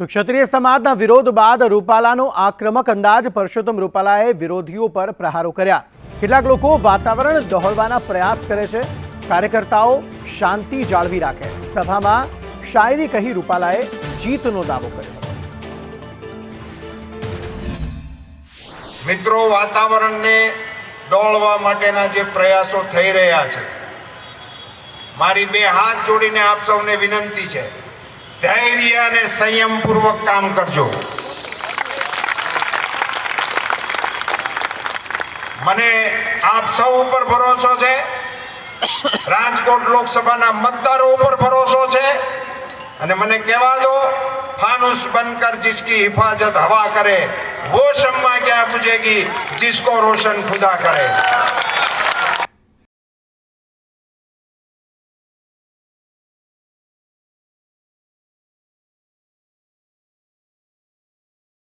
તો ક્ષત્રિય સમાજના વિરોધ બાદ રૂપાલાનો આક્રમક અંદાજ પરસોત્તમ રૂપાલાએ વિરોધીઓ પર પ્રહારો કર્યા. કેટલાક લોકો વાતાવરણ દોહળવાના પ્રયાસ કરે છે. કાર્યકર્તાઓ શાંતિ જાળવી રાખે. સભામાં શાયરી કહી રૂપાલાએ જીતનો દાવો કર્યો. મિત્રો, વાતાવરણને ડોળવા માટેના જે પ્રયાસો થઈ રહ્યા છે, મારી બે હાથ જોડીને આપ સૌને વિનંતી છે. ધૈર્ય અને સંયમપૂર્વક કામ કરજો મને આપ સૌ ઉપર ભરોસો છે રાજકોટ લોકસભાના મતદારો ઉપર ભરોસો છે અને મને કહેવા દો फानुस बनकर जिसकी हिफाजत हवा करे वो शम्मा क्या बुझेगी जिसको रोशन खुदा करे